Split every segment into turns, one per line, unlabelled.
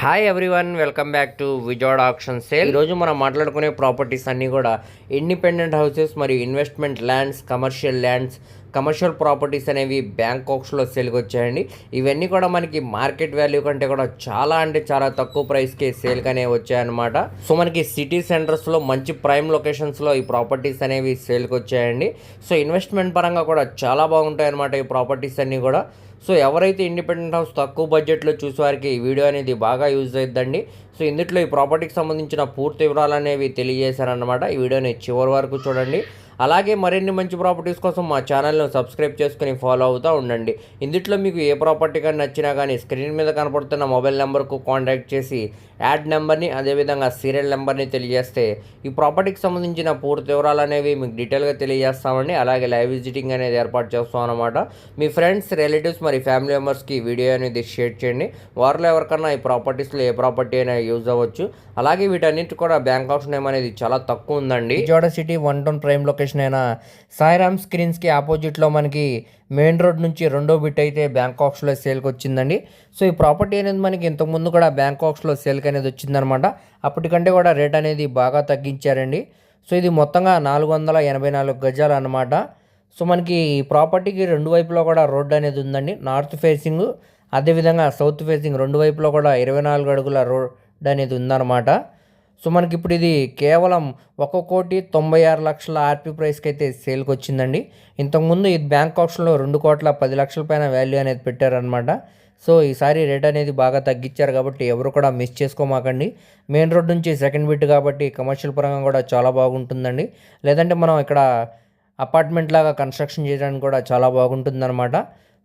Hi everyone welcome back to Vijayawada option sale ఈరోజు మనం మాట్లాడుకునే ప్రాపర్టీస్ అన్నీ కూడా ఇండిపెండెంట్ హౌసెస్ మరియు investment lands commercial lands commercial properties అనేవి బ్యాంకాక్స్లో సేల్కి వచ్చాయండి. ఇవన్నీ కూడా మనకి మార్కెట్ వాల్యూ కంటే కూడా చాలా అంటే చాలా తక్కువ ప్రైస్కి సేల్కి అనేవి వచ్చాయన్నమాట. సో మనకి సిటీ సెంటర్స్లో మంచి ప్రైమ్ లొకేషన్స్లో ఈ ప్రాపర్టీస్ అనేవి సేల్కి వచ్చాయండి. సో ఇన్వెస్ట్మెంట్ పరంగా కూడా చాలా బాగుంటాయి అన్నమాట ఈ ప్రాపర్టీస్ అన్నీ కూడా. సో ఎవరైతే ఇండిపెండెంట్ హౌస్ తక్కువ బడ్జెట్లో చూసేవారికి ఈ వీడియో అనేది బాగా యూజ్ అవుతుందండి సో ఇందులో ఈ ప్రాపర్టీకి సంబంధించిన పూర్తి వివరాలు అనేవి తెలియజేశారనమాట ఈ వీడియోని చివరి వరకు చూడండి. అలాగే మరిన్ని మంచి ప్రాపర్టీస్ కోసం మా ఛానల్ను సబ్స్క్రైబ్ చేసుకుని ఫాలో అవుతూ ఉండండి. ఇందుట్లో మీకు ఏ ప్రాపర్టీ కానీ నచ్చినా కానీ స్క్రీన్ మీద కనపడుతున్న మొబైల్ నెంబర్కు కాంటాక్ట్ చేసి యాడ్ నెంబర్ని అదేవిధంగా సీరియల్ నెంబర్ని తెలియజేస్తే ఈ ప్రాపర్టీకి సంబంధించిన పూర్తి వివరాలు అనేవి మీకు డీటెయిల్గా తెలియజేస్తామండి. అలాగే లైవ్ విజిటింగ్ అనేది ఏర్పాటు చేస్తాం అనమాట మీ ఫ్రెండ్స్ రిలేటివ్స్ మరి ఫ్యామిలీ మెంబర్స్కి వీడియో అనేది షేర్ చేయండి. వారిలో ఎవరికన్నా ఈ ప్రాపర్టీస్లో ఏ ప్రాపర్టీ అయినా యూజ్ అవ్వచ్చు. అలాగే వీటన్నిటి కూడా బ్యాంక్ ఆఫ్ నేమ్ అనేది చాలా తక్కువ ఉందండి. Vijayawada city one town prime location అయిన. సాయిరామ్ స్క్రీన్స్కి ఆపోజిట్లో మనకి మెయిన్ రోడ్ నుంచి రెండో బిట్ అయితే బ్యాంకాక్స్లో సేల్కి వచ్చిందండి సో ఈ ప్రాపర్టీ అనేది మనకి ఇంతకుముందు కూడా బ్యాంకాక్స్లో సేల్కి అనేది వచ్చిందనమాట. అప్పటికంటే కూడా రేట్ అనేది బాగా తగ్గించారండి. సో ఇది మొత్తంగా నాలుగు వందల ఎనభై నాలుగు గజాలు అనమాట. సో మనకి ఈ ప్రాపర్టీకి రెండు వైపులో కూడా రోడ్ అనేది ఉందండి. నార్త్ ఫేసింగ్ అదేవిధంగా సౌత్ ఫేసింగ్ రెండు వైపులో కూడా ఇరవై నాలుగు అడుగుల రోడ్ అనేది ఉందన్నమాట సో మనకి ఇప్పుడు ఇది కేవలం ఒక కోటి తొంభై ఆరు లక్షల ఆర్పీ ప్రైస్కి అయితే సేల్కి వచ్చిందండి ఇంతకుముందు ఇది బ్యాంక్ ఆప్షన్లో రెండు కోట్ల పది లక్షల పైన వాల్యూ అనేది పెట్టారనమాట సో ఈసారి రేట్ అనేది బాగా తగ్గించారు కాబట్టి ఎవరు కూడా మిస్ చేసుకోమాకండి. మెయిన్ రోడ్ నుంచి సెకండ్ బిట్ కాబట్టి కమర్షియల్ పరంగా కూడా చాలా బాగుంటుందండి. లేదంటే మనం ఇక్కడ అపార్ట్మెంట్ లాగా కన్స్ట్రక్షన్ చేయడానికి కూడా చాలా బాగుంటుందన్నమాట.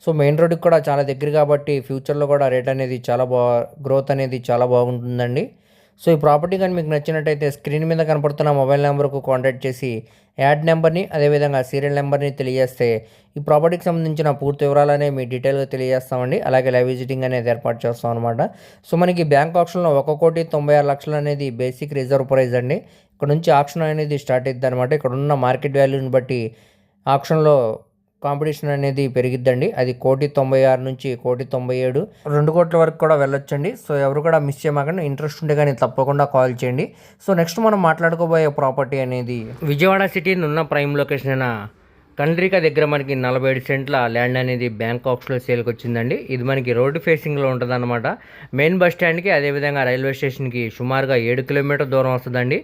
సో మెయిన్ రోడ్కి కూడా చాలా దగ్గర కాబట్టి ఫ్యూచర్లో కూడా రేట్ అనేది చాలా బా గ్రోత్ అనేది చాలా బాగుంటుందండి. సో ఈ ప్రాపర్టీ కానీ మీకు నచ్చినట్టయితే స్క్రీన్ మీద కనపడుతున్న మొబైల్ నెంబర్కు కాంటాక్ట్ చేసి యాడ్ నెంబర్ని అదేవిధంగా సీరియల్ నెంబర్ని తెలియజేస్తే ఈ ప్రాపర్టీకి సంబంధించిన పూర్తి వివరాలనే మీ డీటెయిల్గా తెలియజేస్తామండి. అలాగే లైవ్ విజిటింగ్ అనేది ఏర్పాటు చేస్తాం అనమాట సో మనకి బ్యాంక్ ఆప్షన్లో ఒక కోటి తొంభై ఆరు లక్షలు అనేది బేసిక్ రిజర్వ్ ప్రైజ్ అండి. ఇక్కడ నుంచి ఆప్షన్ అనేది స్టార్ట్ అవుతుంది అనమాట ఇక్కడ ఉన్న మార్కెట్ వాల్యూని బట్టి ఆప్షన్లో కాంపిటీషన్ అనేది పెరిగిద్దండి. అది కోటి తొంభై ఆరు నుంచి కోటి తొంభై ఏడు. రెండు కోట్ల వరకు కూడా వెళ్ళొచ్చండి. సో ఎవరు కూడా మిస్ చేయమాకండి. ఇంట్రెస్ట్ ఉంటే కానీ తప్పకుండా కాల్ చేయండి. సో నెక్స్ట్ మనం మాట్లాడుకోబోయే ప్రాపర్టీ అనేది విజయవాడ సిటీ ఉన్న ప్రైమ్ లొకేషన్ అయిన కండ్రిక దగ్గర మనకి నలభై ఏడు సెంట్ల ల్యాండ్ అనేది బ్యాంకాక్స్లో సేల్కి వచ్చిందండి ఇది మనకి రోడ్డు ఫేసింగ్లో ఉంటుందన్నమాట. మెయిన్ బస్ స్టాండ్కి అదేవిధంగా రైల్వే స్టేషన్కి సుమారుగా ఏడు కిలోమీటర్ దూరం వస్తుందండి.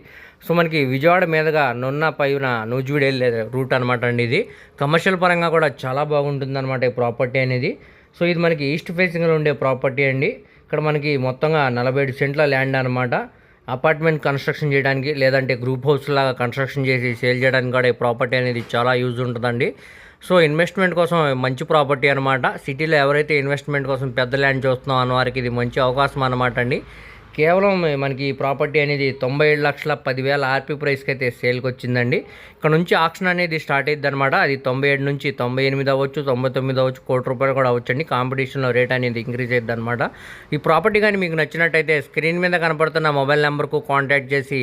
సో మనకి విజయవాడ మీదుగా నున్న పైన నూజివీడు వెళ్ళే రూట్ అనమాట అండి ఇది. కమర్షియల్ పరంగా కూడా చాలా బాగుంటుందన్నమాట ఈ ప్రాపర్టీ అనేది. సో ఇది మనకి ఈస్ట్ ఫేసింగ్లో ఉండే ప్రాపర్టీ అండి. ఇక్కడ మనకి మొత్తంగా నలభై ఏడు సెంట్ల ల్యాండ్ అనమాట అపార్ట్మెంట్ కన్స్ట్రక్షన్ చేయడానికి లేదంటే గ్రూప్ హౌస్ లాగా కన్స్ట్రక్షన్ చేసి సేల్ చేయడానికి కూడా ఈ ప్రాపర్టీ అనేది చాలా యూజ్ ఉంటుందండి. సో ఇన్వెస్ట్మెంట్ కోసం మంచి ప్రాపర్టీ అనమాట సిటీలో ఎవరైతే ఇన్వెస్ట్మెంట్ కోసం పెద్ద ల్యాండ్ చూస్తున్నాం అన్న వారికి ఇది మంచి అవకాశం అనమాట అండి. కేవలం మనకి ఈ ప్రాపర్టీ అనేది తొంభై ఏడు లక్షల పదివేల ఆర్పీ ప్రైస్కి అయితే సేల్కి వచ్చిందండి. అక్కడ నుంచి ఆక్షన్ అనేది స్టార్ట్ అయ్యింది అనమాట అది తొంభై ఏడు నుంచి తొంభై ఎనిమిది అవ్వచ్చు తొంభై తొమ్మిది అవ్వచ్చు కోటి రూపాయలు కూడా అవ్వచ్చండి. కాంపిటీషన్లో రేట్ అనేది ఇంక్రీజ్ అయ్యింది అనమాట ఈ ప్రాపర్టీ కానీ మీకు నచ్చినట్టయితే స్క్రీన్ మీద కనపడుతున్న మొబైల్ నెంబర్కు కాంటాక్ట్ చేసి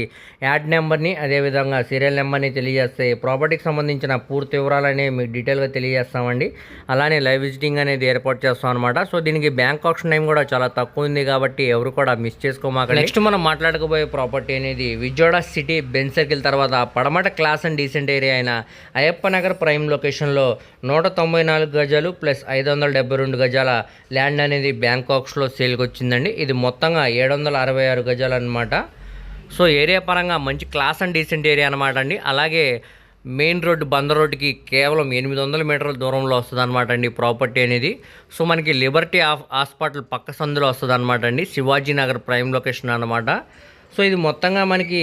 యాడ్ నెంబర్ని అదేవిధంగా సీరియల్ నెంబర్ని తెలియజేస్తే ప్రాపర్టీకి సంబంధించిన పూర్తి వివరాలనే మీకు డీటెయిల్గా తెలియజేస్తామండి. అలానే లైవ్ విజిటింగ్ అనేది ఏర్పాటు చేస్తాం అనమాట సో దీనికి బ్యాంక్ ఆప్షన్ టైం కూడా చాలా తక్కువ ఉంది కాబట్టి ఎవరు కూడా మిస్ చేసుకోమాక నెక్స్ట్ మనం మాట్లాడకపోయే ప్రాపర్టీ అనేది విజయవాడ సిటీ బెన్ సర్కిల్ తర్వాత పడమట క్లాస్ అండ్ డీసెంట్ ఏరియా అయిన అయ్యప్ప నగర్ ప్రైమ్ లొకేషన్లో నూట తొంభై నాలుగు గజాలు ప్లస్ ఐదు వందల డెబ్బై రెండు గజాల ల్యాండ్ అనేది బ్యాంకాక్స్లో సేల్కి వచ్చిందండి ఇది మొత్తంగా ఏడు వందల అరవై ఆరు గజాలు అనమాట సో ఏరియా పరంగా మంచి క్లాస్ అండ్ డీసెంట్ ఏరియా అనమాట అండి. అలాగే మెయిన్ రోడ్డు బందర్ రోడ్డుకి కేవలం ఎనిమిది వందల మీటర్ల దూరంలో వస్తుంది అనమాట అండి ప్రాపర్టీ అనేది. సో మనకి లిబర్టీ హాస్పిటల్ పక్క సందులో వస్తుంది అనమాట అండి. శివాజీ నగర్ ప్రైమ్ లొకేషన్ అనమాట సో ఇది మొత్తంగా మనకి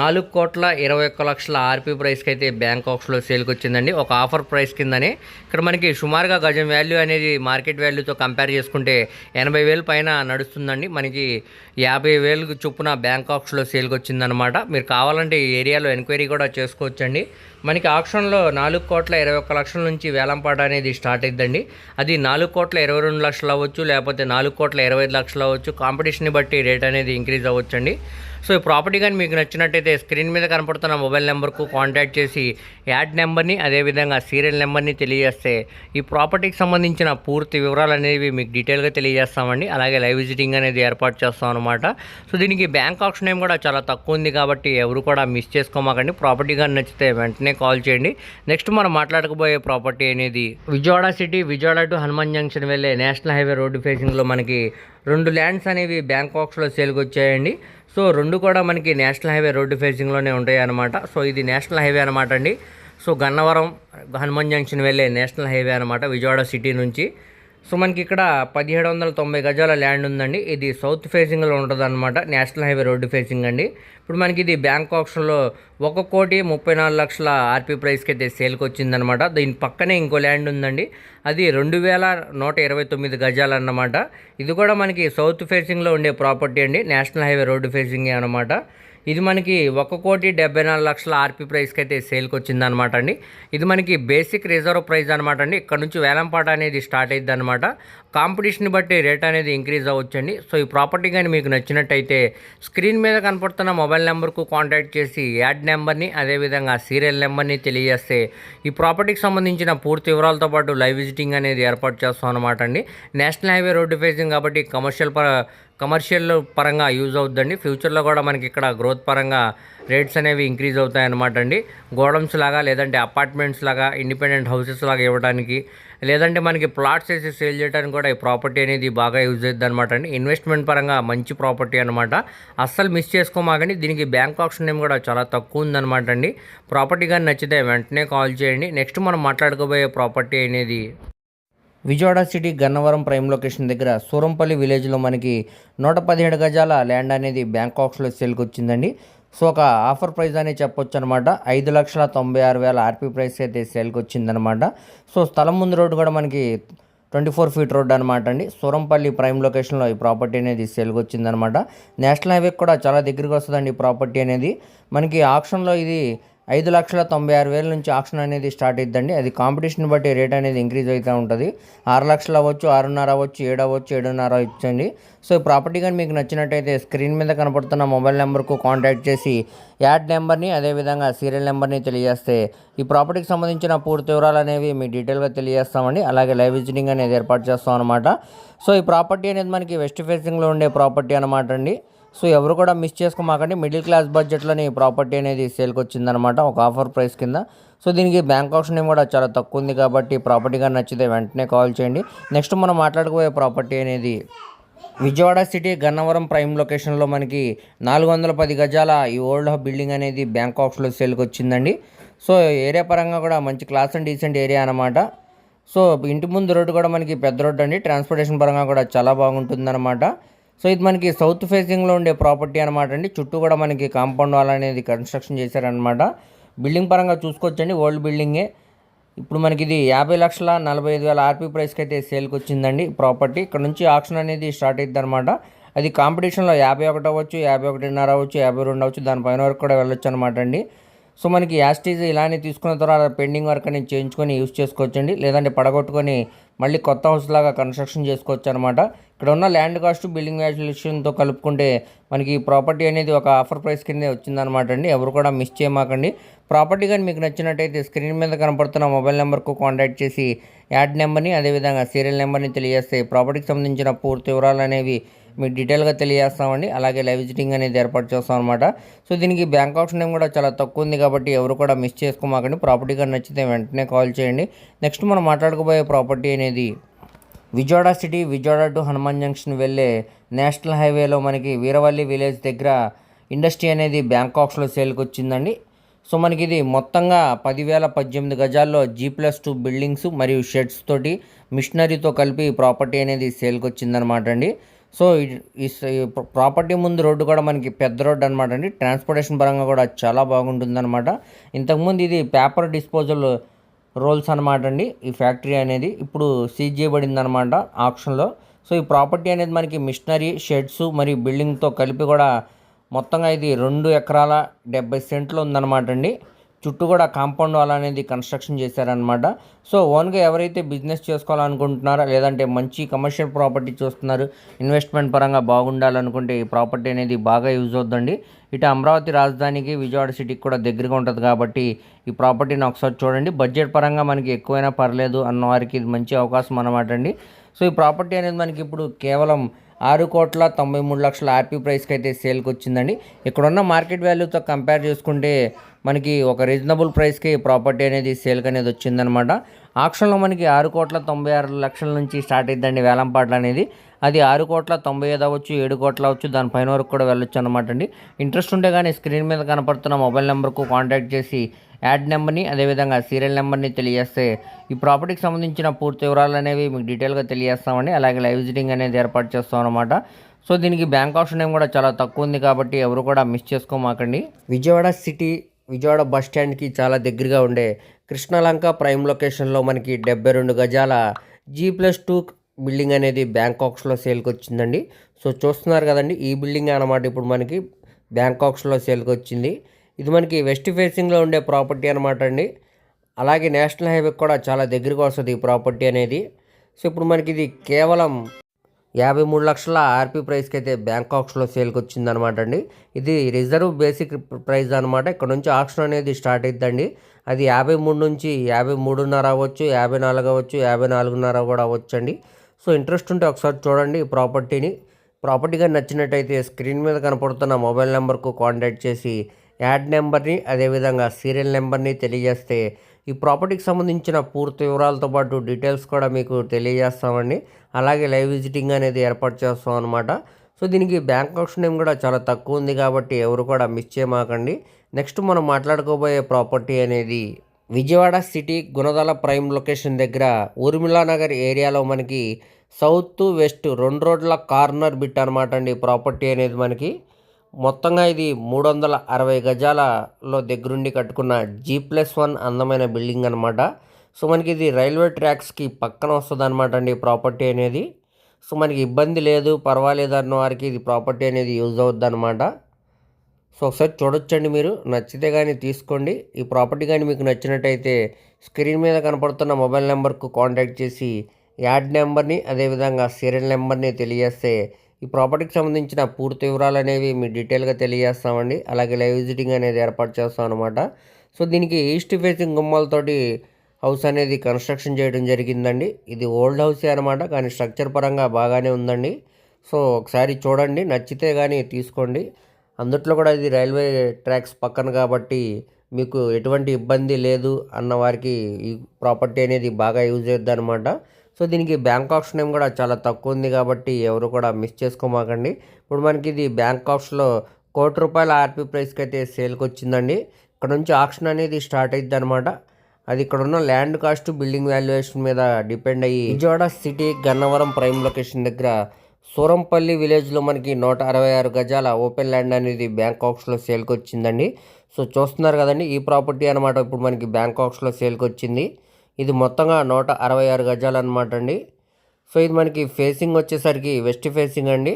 నాలుగు కోట్ల ఇరవై ఒక్క లక్షల ఆర్పీ ప్రైస్కి అయితే బ్యాంకాక్స్లో సేల్కి వచ్చిందండి. ఒక ఆఫర్ ప్రైస్ కిందని ఇక్కడ మనకి సుమారుగా గజం వాల్యూ అనేది మార్కెట్ వాల్యూతో కంపేర్ చేసుకుంటే ఎనభై వేలు పైన నడుస్తుందండి. మనకి యాభై వేలు చొప్పున బ్యాంకాక్స్లో సేల్కి వచ్చిందనమాట. మీరు కావాలంటే ఈ ఏరియాలో ఎంక్వైరీ కూడా చేసుకోవచ్చండి. మనకి ఆప్షన్లో నాలుగు కోట్ల ఇరవై ఒక్క లక్షల నుంచి వేలంపాట అనేది స్టార్ట్ అయిద్దండి. అది నాలుగు కోట్ల ఇరవై రెండు లక్షలు అవ్వచ్చు లేకపోతే నాలుగు కోట్ల ఇరవై ఐదు లక్షలు అవ్వచ్చు. కాంపిటీషన్ని బట్టి రేట్ అనేది ఇంక్రీజ్ అవ్వచ్చండి. సో ఈ ప్రాపర్టీ కానీ మీకు నచ్చినట్టయితే స్క్రీన్ మీద కనపడుతున్న మొబైల్ నెంబర్కు కాంటాక్ట్ చేసి యాడ్ నెంబర్ని అదేవిధంగా సీరియల్ నెంబర్ని తెలియజేస్తే ఈ ప్రాపర్టీకి సంబంధించిన పూర్తి వివరాలు అనేవి మీకు డీటెయిల్గా తెలియజేస్తామండి. అలాగే లైవ్ విజిటింగ్ అనేది ఏర్పాటు చేస్తాం అనమాట సో దీనికి బ్యాంక్ ఆప్షన్ ఏం కూడా చాలా తక్కువ ఉంది కాబట్టి ఎవరు కూడా మిస్ చేసుకోమాకండి. ప్రాపర్టీ కానీ నచ్చితే వెంటనే కాల్ చేయండి. నెక్స్ట్ మనం మాట్లాడకపోయే ప్రాపర్టీ అనేది Vijayawada city Vijayawada to Hanuman junction వెళ్ళే నేషనల్ హైవే రోడ్డు ఫేసింగ్లో మనకి రెండు ల్యాండ్స్ అనేవి బ్యాంకాక్స్లో సేల్కి వచ్చాయండి. సో రెండు కూడా మనకి నేషనల్ హైవే రోడ్డు ఫేసింగ్లోనే ఉంటాయి అనమాట సో ఇది నేషనల్ హైవే అనమాట అండి. సో గన్నవరం హనుమాన్ జంక్షన్ వెళ్ళే నేషనల్ హైవే అనమాట విజయవాడ సిటీ నుంచి. సో మనకి ఇక్కడ పదిహేడు వందల తొంభై గజాల ల్యాండ్ ఉందండి. ఇది సౌత్ ఫేసింగ్లో ఉంటుంది అనమాట నేషనల్ హైవే రోడ్డు ఫేసింగ్ అండి. ఇప్పుడు మనకి ఇది బ్యాంక్ ఆప్షన్లో ఒక కోటి ముప్పై నాలుగు లక్షల ఆర్పీ ప్రైస్కి అయితే సేల్కి వచ్చిందనమాట దీని పక్కనే ఇంకో ల్యాండ్ ఉందండి. అది రెండు వేల నూట ఇరవై తొమ్మిది గజాలు అన్నమాట ఇది కూడా మనకి సౌత్ ఫేసింగ్లో ఉండే ప్రాపర్టీ అండి. నేషనల్ హైవే రోడ్డు ఫేసింగే అనమాట ఇది మనకి ఒక కోటి డెబ్బై నాలుగు లక్షల ఆర్పీ ప్రైస్కి అయితే సేల్కి వచ్చింది అనమాట అండి. ఇది మనకి బేసిక్ రిజర్వ్ ప్రైస్ అనమాట అండి. ఇక్కడ నుంచి వేలంపాట అనేది స్టార్ట్ అయ్యింది అనమాట కాంపిటీషన్ బట్టి రేట్ అనేది ఇంక్రీజ్ అవ్వచ్చండి. సో ఈ ప్రాపర్టీ కానీ మీకు నచ్చినట్టయితే స్క్రీన్ మీద కనపడుతున్న మొబైల్ నెంబర్కు కాంటాక్ట్ చేసి యాడ్ నెంబర్ని అదేవిధంగా సీరియల్ నెంబర్ని తెలియజేస్తే ఈ ప్రాపర్టీకి సంబంధించిన పూర్తి వివరాలతో పాటు లైవ్ విజిటింగ్ అనేది ఏర్పాటు చేస్తాం అనమాట అండి. నేషనల్ హైవే రోడ్డు ఫేసింగ్ కాబట్టి కమర్షియల్ కమర్షియల్ పరంగా యూజ్ అవుతుందండి ఫ్యూచర్లో కూడా మనకి ఇక్కడ గ్రోత్ పరంగా రేట్స్ అనేవి ఇంక్రీజ్ అవుతాయి అన్నమాట అండి. గోడౌన్స్ లాగా లేదంటే అపార్ట్మెంట్స్ లాగా ఇండిపెండెంట్ హౌసెస్ లాగా ఇవ్వడానికి లేదంటే మనకి ప్లాట్స్ వేసి సేల్ చేయడానికి కూడా ఈ ప్రాపర్టీ అనేది బాగా యూజ్ అవుతుంది అనమాట అండి. ఇన్వెస్ట్మెంట్ పరంగా మంచి ప్రాపర్టీ అనమాట అస్సలు మిస్ చేసుకోమాకండి. దీనికి బ్యాంక్ ఆప్షన్ నేమ్ కూడా చాలా తక్కువ ఉందన్నమాట అండి. ప్రాపర్టీ కానీ నచ్చితే వెంటనే కాల్ చేయండి. నెక్స్ట్ మనం మాట్లాడుకోబోయే ప్రాపర్టీ అనేది Vijayawada city Gannavaram prime location దగ్గర సూరంపల్లి విలేజ్లో మనకి నూట పదిహేడు గజాల ల్యాండ్ అనేది బ్యాంకాక్స్లో సేల్కి వచ్చిందండి సో ఒక ఆఫర్ ప్రైస్ అనేది చెప్పొచ్చు అనమాట ఐదు లక్షల తొంభై ఆరు వేల ఆర్పీ ప్రైస్ అయితే సేల్కి వచ్చిందనమాట సో స్థలం ముందు రోడ్డు కూడా మనకి ట్వంటీ ఫోర్ ఫీట్ రోడ్ అనమాట అండి. సూరంపల్లి ప్రైమ్ లొకేషన్లో ఈ ప్రాపర్టీ అనేది సేల్కి వచ్చిందనమాట నేషనల్ హైవే కూడా చాలా దగ్గరికి వస్తుందండి ఈ ప్రాపర్టీ అనేది. మనకి ఆప్షన్లో ఇది ఐదు లక్షల తొంభై ఆరు వేల నుంచి ఆప్షన్ అనేది స్టార్ట్ అవుతుందండి అది కాంపిటీషన్ బట్టి రేట్ అనేది ఇంక్రీజ్ అవుతూ ఉంటుంది. ఆరు లక్షలు అవ్వచ్చు ఆరున్నర అవ్వచ్చు ఏడు అవ్వచ్చు ఏడున్నర ఇచ్చండి. సో ఈ ప్రాపర్టీ కానీ మీకు నచ్చినట్టయితే స్క్రీన్ మీద కనపడుతున్న మొబైల్ నెంబర్కు కాంటాక్ట్ చేసి యాడ్ నెంబర్ని అదేవిధంగా సీరియల్ నెంబర్ని తెలియజేస్తే ఈ ప్రాపర్టీకి సంబంధించిన పూర్తి వివరాలు అనేవి మీ డీటెయిల్గా తెలియజేస్తామండి. అలాగే లైవ్ విజిటింగ్ అనేది ఏర్పాటు చేస్తాం అనమాట సో ఈ ప్రాపర్టీ అనేది మనకి వెస్ట్ ఫేసింగ్లో ఉండే ప్రాపర్టీ అనమాట అండి. సో ఎవరు కూడా మిస్ చేసుకోమాకండి. మిడిల్ క్లాస్ బడ్జెట్లోని ప్రాపర్టీ అనేది సేల్కి వచ్చిందనమాట ఒక ఆఫర్ ప్రైస్ కింద. సో దీనికి బ్యాంక్ ఆప్షన్ కూడా చాలా తక్కువ ఉంది కాబట్టి ప్రాపర్టీగా నచ్చితే వెంటనే కాల్ చేయండి. నెక్స్ట్ మనం మాట్లాడుకోబోయే ప్రాపర్టీ అనేది విజయవాడ సిటీ గన్నవరం ప్రైమ్ లొకేషన్లో మనకి నాలుగు వందల పది గజాల ఈ ఓల్డ్ హాఫ్ బిల్డింగ్ అనేది బ్యాంకాక్స్లో సేల్కి వచ్చిందండి సో ఏరియా పరంగా కూడా మంచి క్లాస్ అండ్ డీసెంట్ ఏరియా అనమాట. సో ఇంటి ముందు రోడ్డు కూడా మనకి పెద్ద రోడ్డు అండి. ట్రాన్స్పోర్టేషన్ పరంగా కూడా చాలా బాగుంటుందన్నమాట సో ఇది మనకి సౌత్ ఫేసింగ్లో ఉండే ప్రాపర్టీ అనమాట అండి. చుట్టూ కూడా మనకి కాంపౌండ్ వాల్ అనేది కన్స్ట్రక్షన్ చేశారనమాట బిల్డింగ్ పరంగా చూసుకోవచ్చండి ఓల్డ్ బిల్డింగే ఇప్పుడు మనకి ఇది యాభై లక్షల నలభై ఐదు వేల ఆర్పీ ప్రైస్కి అయితే సేల్కి వచ్చిందండి ప్రాపర్టీ ఇక్కడ నుంచి ఆక్షన్ అనేది స్టార్ట్ అవుతుంది అనమాట అది కాంపిటీషన్లో యాభై ఒకటి అవ్వచ్చు యాభై ఒకటిన్నర అవ్వచ్చు యాభై రెండు అవ్వచ్చు దానిపైన వరకు కూడా వెళ్ళొచ్చు అనమాట అండి. సో మనకి యాస్టీజ్ ఇలానే తీసుకున్న తర్వాత పెండింగ్ వర్క్ అనేది చేయించుకొని యూస్ చేసుకోవచ్చండి. లేదంటే పడగొట్టుకొని మళ్ళీ కొత్త హౌస్ లాగా కన్స్ట్రక్షన్ చేసుకోవచ్చు అనమాట ఇక్కడ ఉన్న ల్యాండ్ కాస్ట్ బిల్డింగ్ వ్యాల్యుయేషన్తో కలుపుకుంటే మనకి ప్రాపర్టీ అనేది ఒక ఆఫర్ ప్రైస్ కిందే వచ్చిందనమాట అండి. ఎవరు కూడా మిస్ చేయమాకండి. ప్రాపర్టీ కానీ మీకు నచ్చినట్టయితే స్క్రీన్ మీద కనపడుతున్న మొబైల్ నెంబర్కు కాంటాక్ట్ చేసి యాడ్ నెంబర్ని అదేవిధంగా సీరియల్ నెంబర్ని తెలియజేస్తే ప్రాపర్టీకి సంబంధించిన పూర్తి వివరాలు అనేవి మీకు డీటెయిల్గా తెలియజేస్తామండి. అలాగే లైవ్ విజిటింగ్ అనేది ఏర్పాటు చేస్తాం అనమాట సో దీనికి బ్యాంక్ ఆప్షన్ ఏం కూడా చాలా తక్కువ ఉంది కాబట్టి ఎవరు కూడా మిస్ చేసుకోమాకండి. ప్రాపర్టీ కానీ నచ్చితే వెంటనే కాల్ చేయండి. నెక్స్ట్ మనం మాట్లాడుకోబోయే ప్రాపర్టీ అనేది Vijayawada city Vijayawada to Hanuman junction వెళ్ళే నేషనల్ హైవేలో మనకి వీరవల్లి విలేజ్ దగ్గర ఇండస్ట్రీ అనేది బ్యాంకాక్స్లో సేల్కి వచ్చిందండి. సో మనకి ఇది మొత్తంగా పదివేల పద్దెనిమిది గజాల్లో జీ ప్లస్ టూ బిల్డింగ్స్ మరియు షెడ్స్ తోటి మిషనరీతో కలిపి ప్రాపర్టీ అనేది సేల్కి వచ్చిందనమాట అండి. సో ఈ- ఈ ప్రాపర్టీ ముందు రోడ్డు కూడా మనకి పెద్ద రోడ్డు అనమాట అండి. ట్రాన్స్పోర్టేషన్ పరంగా కూడా చాలా బాగుంటుందన్నమాట. ఇంతకుముందు ఇది పేపర్ డిస్పోజల్ రోల్స్ అనమాట అండి. ఈ ఫ్యాక్టరీ అనేది ఇప్పుడు సీజ్ చేయబడింది అనమాట ఆప్షన్లో. సో ఈ ప్రాపర్టీ అనేది మనకి మిషనరీ షెడ్స్ మరియు బిల్డింగ్తో కలిపి కూడా మొత్తంగా ఇది రెండు ఎకరాల డెబ్బై సెంట్లు ఉందన్నమాట అండి. చుట్టూ కూడా కాంపౌండ్ వాల్ అనేది కన్స్ట్రక్షన్ చేశారనమాట సో ఓన్గా ఎవరైతే బిజినెస్ చేసుకోవాలనుకుంటున్నారో లేదంటే మంచి కమర్షియల్ ప్రాపర్టీ చూస్తున్నారు ఇన్వెస్ట్మెంట్ పరంగా బాగుండాలనుకుంటే ఈ ప్రాపర్టీ అనేది బాగా యూజ్ అవుతుందండి ఇటు అమరావతి రాజధానికి విజయవాడ సిటీకి కూడా దగ్గరగా ఉంటుంది కాబట్టి ఈ ప్రాపర్టీని ఒకసారి చూడండి. బడ్జెట్ పరంగా మనకి ఎక్కువైనా పర్లేదు అన్న వారికి ఇది మంచి అవకాశం అన్నమాట అండి. సో ఈ ప్రాపర్టీ అనేది మనకి ఇప్పుడు కేవలం ఆరు కోట్ల తొంభై మూడు లక్షల ఆర్పీ ప్రైస్కి అయితే సేల్కి వచ్చిందండి. ఇక్కడున్న మార్కెట్ వాల్యూతో కంపేర్ చేసుకుంటే మనకి ఒక రీజనబుల్ ప్రైస్కి ప్రాపర్టీ అనేది సేల్కి అనేది వచ్చిందనమాట. ఆక్షన్లో మనకి ఆరు కోట్ల తొంభై ఆరు లక్షల నుంచి స్టార్ట్ అయిద్దండి వేలంపాట్లు అనేది. అది ఆరు కోట్ల తొంభై ఐదు అవ్వచ్చు ఏడు కోట్ల అవ్వచ్చు దానిపైన వరకు కూడా వెళ్ళొచ్చు అనమాట అండి. ఇంట్రెస్ట్ ఉంటే కానీ స్క్రీన్ మీద కనపడుతున్న మొబైల్ నెంబర్కు కాంటాక్ట్ చేసి యాడ్ నెంబర్ని అదేవిధంగా సీరియల్ నెంబర్ని తెలియజేస్తే ఈ ప్రాపర్టీకి సంబంధించిన పూర్తి వివరాలు అనేవి మీకు డీటెయిల్గా తెలియజేస్తామండి. అలాగే లైవ్ విజిటింగ్ అనేది ఏర్పాటు చేస్తాం అనమాట సో దీనికి బ్యాంక్ ఆప్షన్ ఏం కూడా చాలా తక్కువ ఉంది కాబట్టి ఎవరు కూడా మిస్ చేసుకోమాకండి. విజయవాడ సిటీ విజయవాడ బస్ స్టాండ్కి చాలా దగ్గరగా ఉండే కృష్ణలంక ప్రైమ్ లొకేషన్లో మనకి డెబ్బై రెండు గజాల జీ ప్లస్ టూ బిల్డింగ్ అనేది బ్యాంకాక్స్లో సేల్కి వచ్చిందండి సో చూస్తున్నారు కదండి ఈ బిల్డింగ్ అన్నమాట ఇప్పుడు మనకి బ్యాంకాక్స్లో సేల్కి వచ్చింది ఇది మనకి వెస్ట్ ఫేసింగ్లో ఉండే ప్రాపర్టీ అనమాట అండి. అలాగే నేషనల్ హైవే కూడా చాలా దగ్గరగా వస్తుంది ఈ ప్రాపర్టీ అనేది. సో ఇప్పుడు మనకి ఇది కేవలం యాభై మూడు లక్షల ఆర్పీ ప్రైస్కి అయితే బ్యాంకాక్స్లో సేల్కి వచ్చింది అనమాట అండి. ఇది రిజర్వ్ బేసిక్ ప్రైస్ అనమాట ఇక్కడ నుంచి ఆక్షన్ అనేది స్టార్ట్ అవుతుందండి అది యాభై మూడు నుంచి యాభై మూడున్నర అవ్వచ్చు యాభై నాలుగు అవ్వచ్చు యాభై నాలుగున్నర కూడా అవ్వచ్చు అండి సో ఇంట్రెస్ట్ ఉంటే ఒకసారి చూడండి ఈ ప్రాపర్టీని. ప్రాపర్టీగా నచ్చినట్టయితే స్క్రీన్ మీద కనపడుతున్న మొబైల్ నెంబర్కు కాంటాక్ట్ చేసి యాడ్ నెంబర్ని అదేవిధంగా సీరియల్ నెంబర్ని తెలియజేస్తే ఈ ప్రాపర్టీకి సంబంధించిన పూర్తి వివరాలతో పాటు డీటెయిల్స్ కూడా మీకు తెలియజేస్తామండి. అలాగే లైవ్ విజిటింగ్ అనేది ఏర్పాటు చేస్తాం అనమాట సో దీనికి బ్యాంక్ ఆప్షన్ ఏం కూడా చాలా తక్కువ ఉంది కాబట్టి ఎవరు కూడా మిస్ చేయమాకండి. నెక్స్ట్ మనం మాట్లాడుకోబోయే ప్రాపర్టీ అనేది Vijayawada city Gunadala prime location దగ్గర ఊర్మిళా నగర్ ఏరియాలో మనకి సౌత్ వెస్ట్ రెండు రోడ్ల కార్నర్ బిట్ అనమాట అండి ప్రాపర్టీ అనేది మనకి. మొత్తంగా ఇది మూడు వందల అరవై గజాలలో దగ్గరుండి కట్టుకున్న జీ ప్లస్ వన్ అందమైన బిల్డింగ్ అనమాట సో మనకి ఇది రైల్వే ట్రాక్స్కి పక్కన వస్తుంది అనమాట అండి ప్రాపర్టీ అనేది. సో మనకి ఇబ్బంది లేదు పర్వాలేదు అన్న వారికి ఇది ప్రాపర్టీ అనేది యూజ్ అవుద్ది అనమాట సో ఒకసారి చూడొచ్చండి మీరు. నచ్చితే కానీ తీసుకోండి. ఈ ప్రాపర్టీ కానీ మీకు నచ్చినట్టయితే స్క్రీన్ మీద కనపడుతున్న మొబైల్ నెంబర్కు కాంటాక్ట్ చేసి యాడ్ నెంబర్ని అదేవిధంగా సీరియల్ నెంబర్ని తెలియజేస్తే ఈ ప్రాపర్టీకి సంబంధించిన పూర్తి వివరాలు అనేవి మీ డీటెయిల్గా తెలియజేస్తామండి. అలాగే లైవ్ విజిటింగ్ అనేది ఏర్పాటు చేస్తాం అనమాట సో దీనికి ఈస్ట్ ఫేసింగ్ గుమ్మాలతోటి హౌస్ అనేది కన్స్ట్రక్షన్ చేయడం జరిగిందండి. ఇది ఓల్డ్ హౌసే అనమాట కానీ స్ట్రక్చర్ పరంగా బాగానే ఉందండి. సో ఒకసారి చూడండి నచ్చితే కానీ తీసుకోండి. అందుట్లో కూడా ఇది రైల్వే ట్రాక్స్ పక్కన కాబట్టి మీకు ఎటువంటి ఇబ్బంది లేదు అన్న వారికి ఈ ప్రాపర్టీ అనేది బాగా యూజ్ అవుద్ది అనమాట సో దీనికి బ్యాంక్ ఆప్షన్ ఏం కూడా చాలా తక్కువ ఉంది కాబట్టి ఎవరు కూడా మిస్ చేసుకోమాకండి. ఇప్పుడు మనకి ఇది బ్యాంక్ ఆప్షన్లో కోటి రూపాయల ఆర్పీ ప్రైస్కి అయితే సేల్కి వచ్చిందండి. ఇక్కడ నుంచి ఆప్షన్ అనేది స్టార్ట్ అవుతుంది అనమాట అది ఇక్కడ ఉన్న ల్యాండ్ కాస్ట్ బిల్డింగ్ వాల్యుయేషన్ మీద డిపెండ్ అయ్యి Vijayawada city Gannavaram prime location దగ్గర సూరంపల్లి విలేజ్లో మనకి నూట అరవై ఆరు గజాల ఓపెన్ ల్యాండ్ అనేది బ్యాంక్ ఆప్షన్లో సేల్కి వచ్చిందండి. సో చూస్తున్నారు కదండి ఈ ప్రాపర్టీ అనమాట ఇప్పుడు మనకి బ్యాంకాక్స్లో సేల్కి వచ్చింది. ఇది మొత్తంగా నూట అరవై ఆరు గజాలు అనమాట అండి. సో ఇది మనకి ఫేసింగ్ వచ్చేసరికి వెస్ట్ ఫేసింగ్ అండి.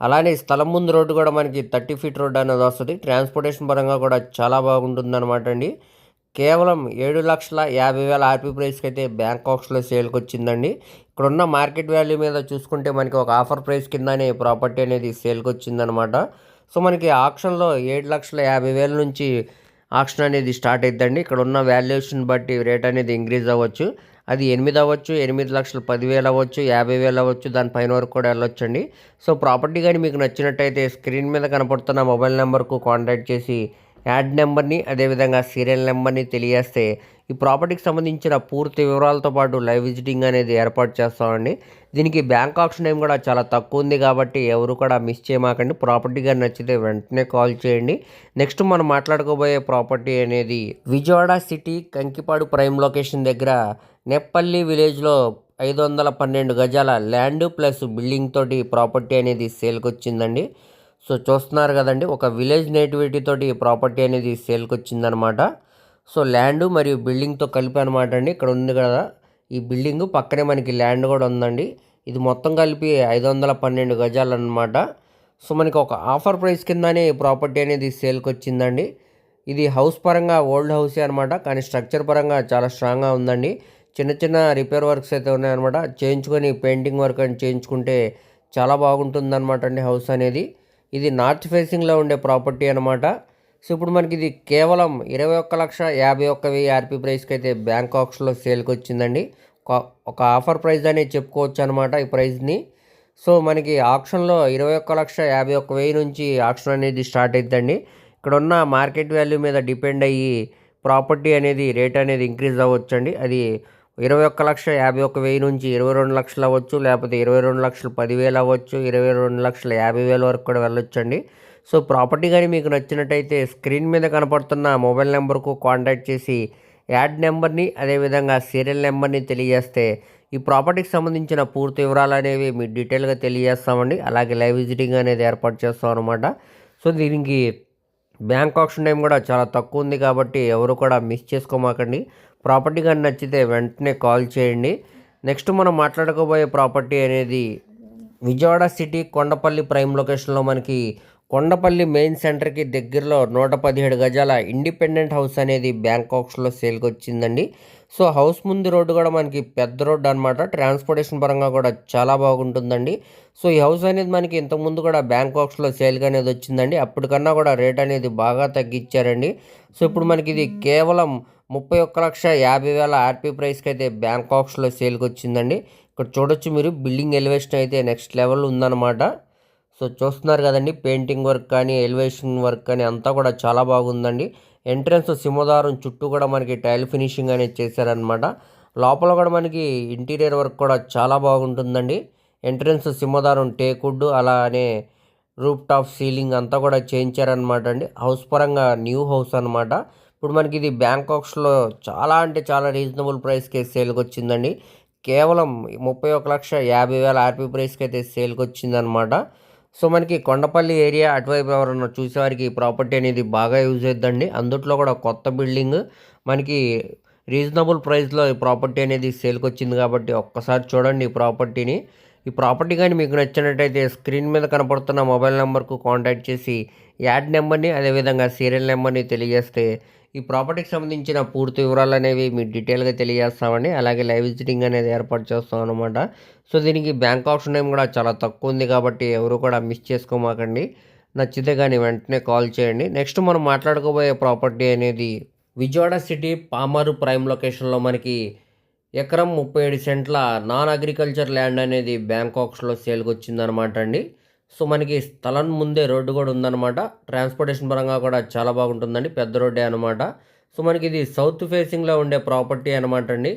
అలానే స్థలం ముందు రోడ్డు కూడా మనకి థర్టీ ఫీట్ రోడ్ అనేది వస్తుంది. ట్రాన్స్పోర్టేషన్ పరంగా కూడా చాలా బాగుంటుంది అనమాట అండి. కేవలం ఏడు లక్షల యాభై వేల ఆర్పీ ప్రైస్కి అయితే బ్యాంకాక్స్లో సేల్కి వచ్చిందండి. ఇక్కడ ఉన్న మార్కెట్ వాల్యూ మీద చూసుకుంటే మనకి ఒక ఆఫర్ ప్రైస్ కిందనే ప్రాపర్టీ అనేది సేల్కి వచ్చిందనమాట సో మనకి ఆప్షన్లో ఏడు లక్షల యాభై వేల నుంచి ఆప్షన్ అనేది స్టార్ట్ అవుతుందండి ఇక్కడ ఉన్న వాల్యుయేషన్ బట్టి రేట్ అనేది ఇంక్రీజ్ అవ్వచ్చు. అది ఎనిమిది అవ్వచ్చు ఎనిమిది లక్షలు పదివేలు అవ్వచ్చు యాభై వేలు అవ్వచ్చు దానిపైన వరకు కూడా వెళ్ళొచ్చండి. సో ప్రాపర్టీ కానీ మీకు నచ్చినట్టయితే స్క్రీన్ మీద కనపడుతున్న మొబైల్ నెంబర్కు కాంటాక్ట్ చేసి యాడ్ నెంబర్ని అదేవిధంగా సీరియల్ నెంబర్ని తెలియజేస్తే ఈ ప్రాపర్టీకి సంబంధించిన పూర్తి వివరాలతో పాటు లైవ్ విజిటింగ్ అనేది ఏర్పాటు చేస్తామండి. దీనికి బ్యాంక్ ఆప్షన్ టైం కూడా చాలా తక్కువ ఉంది కాబట్టి ఎవరు కూడా మిస్ చేయమాకండి. ప్రాపర్టీ గారు నచ్చితే వెంటనే కాల్ చేయండి. నెక్స్ట్ మనం మాట్లాడుకోబోయే ప్రాపర్టీ అనేది Vijayawada city Kankipadu prime location దగ్గర నెప్పల్లి విలేజ్లో ఐదు వందల పన్నెండు గజాల ల్యాండ్ ప్లస్ బిల్డింగ్ తోటి ప్రాపర్టీ అనేది సేల్కి వచ్చిందండి సో చూస్తున్నారు కదండి ఒక విలేజ్ నేటివిటీ తోటి ప్రాపర్టీ అనేది సేల్కి వచ్చిందనమాట సో ల్యాండ్ మరియు బిల్డింగ్తో కలిపి అనమాట అండి. ఇక్కడ ఉంది కదా ఈ బిల్డింగ్ పక్కనే మనకి ల్యాండ్ కూడా ఉందండి. ఇది మొత్తం కలిపి ఐదు వందల పన్నెండు గజాలు అనమాట సో మనకి ఒక ఆఫర్ ప్రైస్ కిందనే ఈ ప్రాపర్టీ అనేది సేల్కి వచ్చిందండి ఇది హౌస్ పరంగా ఓల్డ్ హౌసే అనమాట కానీ స్ట్రక్చర్ పరంగా చాలా స్ట్రాంగ్గా ఉందండి. చిన్న చిన్న రిపేర్ వర్క్స్ అయితే ఉన్నాయన్నమాట. చేయించుకొని పెయింటింగ్ వర్క్ అని చేయించుకుంటే చాలా బాగుంటుందన్నమాట అండి హౌస్ అనేది. ఇది నార్త్ ఫేసింగ్లో ఉండే ప్రాపర్టీ అనమాట సో ఇప్పుడు మనకి ఇది కేవలం ఇరవై ఒక్క లక్ష యాభై ఒక్క వెయ్యి ఆర్పీ ప్రైస్కి అయితే బ్యాంకాక్స్లో సేల్కి వచ్చిందండి. ఒక- ఆఫర్ ప్రైస్ అనేది చెప్పుకోవచ్చు అనమాట ఈ ప్రైస్ని. సో మనకి ఆప్షన్లో ఇరవై ఒక్క లక్ష యాభై ఒక్క వెయ్యి నుంచి ఆప్షన్ అనేది స్టార్ట్ అవుతుందండి ఇక్కడ ఉన్న మార్కెట్ వాల్యూ మీద డిపెండ్ అయ్యి ప్రాపర్టీ అనేది రేట్ అనేది ఇంక్రీజ్ అవ్వచ్చండి. అది ఇరవై ఒక్క లక్ష యాభై ఒక్క వెయ్యి నుంచి ఇరవై రెండు లక్షలు అవ్వచ్చు లేకపోతే ఇరవై రెండు లక్షలు పదివేలు అవ్వచ్చు ఇరవై రెండు లక్షల యాభై వేల వరకు కూడా వెళ్ళొచ్చండి. సో ప్రాపర్టీ కానీ మీకు నచ్చినట్టయితే స్క్రీన్ మీద కనపడుతున్న మొబైల్ నెంబర్కు కాంటాక్ట్ చేసి యాడ్ నెంబర్ని అదేవిధంగా సీరియల్ నెంబర్ని తెలియజేస్తే ఈ ప్రాపర్టీకి సంబంధించిన పూర్తి వివరాలు అనేవి మీ డీటెయిల్గా తెలియజేస్తామండి. అలాగే లైవ్ విజిటింగ్ అనేది ఏర్పాటు చేస్తాం అనమాట సో దీనికి బ్యాంక్ ఆప్షన్ టైం కూడా చాలా తక్కువ ఉంది కాబట్టి ఎవరు కూడా మిస్ చేసుకోమాకండి. ప్రాపర్టీ కానీ నచ్చితే వెంటనే కాల్ చేయండి. నెక్స్ట్ మనం మాట్లాడుకోబోయే ప్రాపర్టీ అనేది విజయవాడ సిటీ కొండపల్లి ప్రైమ్ లొకేషన్లో మనకి కొండపల్లి మెయిన్ సెంటర్కి దగ్గరలో నూట పదిహేడు గజాల ఇండిపెండెంట్ హౌస్ అనేది బ్యాంకాక్స్లో సేల్కి వచ్చిందండి సో హౌస్ ముందు రోడ్డు కూడా మనకి పెద్ద రోడ్డు అనమాట ట్రాన్స్పోర్టేషన్ పరంగా కూడా చాలా బాగుంటుందండి. సో ఈ హౌస్ అనేది మనకి ఇంతకుముందు కూడా బ్యాంకాక్స్లో సేల్కి అనేది వచ్చిందండి. అప్పటికన్నా కూడా రేట్ అనేది బాగా తగ్గించారండి. సో ఇప్పుడు మనకి ఇది కేవలం ముప్పై ఒక్క లక్ష యాభై వేల ఆర్పీ ప్రైస్కి అయితే బ్యాంకాక్స్లో సేల్కి వచ్చిందండి ఇక్కడ చూడొచ్చు మీరు బిల్డింగ్ ఎలివేషన్ అయితే నెక్స్ట్ లెవెల్ ఉందన్నమాట. సో చూస్తున్నారు కదండి పెయింటింగ్ వర్క్ కానీ ఎలివేషన్ వర్క్ కానీ అంతా కూడా చాలా బాగుందండి. ఎంట్రన్స్ సింహదారం చుట్టూ కూడా మనకి టైల్ ఫినిషింగ్ అనేది చేశారనమాట లోపల కూడా మనకి ఇంటీరియర్ వర్క్ కూడా చాలా బాగుంటుందండి. ఎంట్రన్స్ సింహదారం టేకుడ్ అలానే రూప్ టాప్ సీలింగ్ అంతా కూడా చేయించారనమాట అండి. హౌస్ పరంగా న్యూ హౌస్ అనమాట ఇప్పుడు మనకి ఇది బ్యాంకాక్స్లో చాలా అంటే చాలా రీజనబుల్ ప్రైస్కి సేల్కి వచ్చిందండి కేవలం ముప్పై ఒక లక్ష యాభై వేల ఆర్పీ ప్రైస్కి అయితే సేల్కి వచ్చిందనమాట సో మనకి కొండపల్లి ఏరియా అటువైపు ఎవరన్నా చూసేవారికి ఈ ప్రాపర్టీ అనేది బాగా యూజ్ అవుతుందండి అందుట్లో కూడా కొత్త బిల్డింగ్ మనకి రీజనబుల్ ప్రైస్లో ఈ ప్రాపర్టీ అనేది సేల్కి వచ్చింది కాబట్టి ఒక్కసారి చూడండి ఈ ప్రాపర్టీని. ఈ ప్రాపర్టీ కానీ మీకు నచ్చినట్టయితే స్క్రీన్ మీద కనపడుతున్న మొబైల్ నెంబర్కు కాంటాక్ట్ చేసి యాడ్ నెంబర్ని అదేవిధంగా సీరియల్ నెంబర్ని తెలియజేస్తే ఈ ప్రాపర్టీకి సంబంధించిన పూర్తి వివరాలు అనేవి మీ డీటెయిల్గా తెలియజేస్తామండి. అలాగే లైవ్ విజిటింగ్ అనేది ఏర్పాటు చేస్తాం అనమాట సో దీనికి బ్యాంక్ ఆప్షన్ టైం కూడా చాలా తక్కువ ఉంది కాబట్టి ఎవరు కూడా మిస్ చేసుకోమాకండి. నచ్చితే కానీ వెంటనే కాల్ చేయండి. నెక్స్ట్ మనం మాట్లాడుకోబోయే ప్రాపర్టీ అనేది విజయవాడ సిటీ పామరు ప్రైమ్ లొకేషన్లో మనకి ఎకరం ముప్పై ఏడు సెంట్ల నాన్ అగ్రికల్చర్ ల్యాండ్ అనేది బ్యాంకాక్స్లో సేల్కి వచ్చిందనమాట అండి. సో మనకి స్థలం ముందే రోడ్డు కూడా ఉందన్నమాట. ట్రాన్స్పోర్టేషన్ పరంగా కూడా చాలా బాగుంటుందండి. పెద్ద రోడ్డే అనమాట సో మనకి ఇది సౌత్ ఫేసింగ్లో ఉండే ప్రాపర్టీ అనమాట అండి.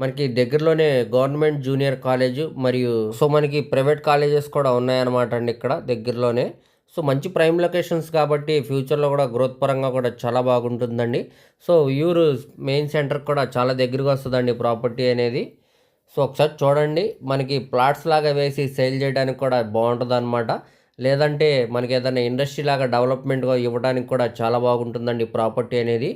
మనకి దగ్గరలోనే గవర్నమెంట్ జూనియర్ కాలేజ్ మరియు సో మనకి ప్రైవేట్ కాలేజెస్ కూడా ఉన్నాయన్నమాట అండి ఇక్కడ దగ్గరలోనే. సో మంచి ప్రైమ్ లొకేషన్స్ కాబట్టి ఫ్యూచర్లో కూడా గ్రోత్ పరంగా కూడా చాలా బాగుంటుందండి. సో యూరు మెయిన్ సెంటర్ కూడా చాలా దగ్గరగా వస్తుందండి ప్రాపర్టీ అనేది. సో ఒకసారి చూడండి. మనకి ప్లాట్స్ లాగా వేసి సేల్ చేయడానికి కూడా బాగుంటుంది అనమాట లేదంటే మనకి ఏదైనా ఇండస్ట్రీ లాగా డెవలప్మెంట్గా ఇవ్వడానికి కూడా చాలా బాగుంటుందండి ప్రాపర్టీ అనేది.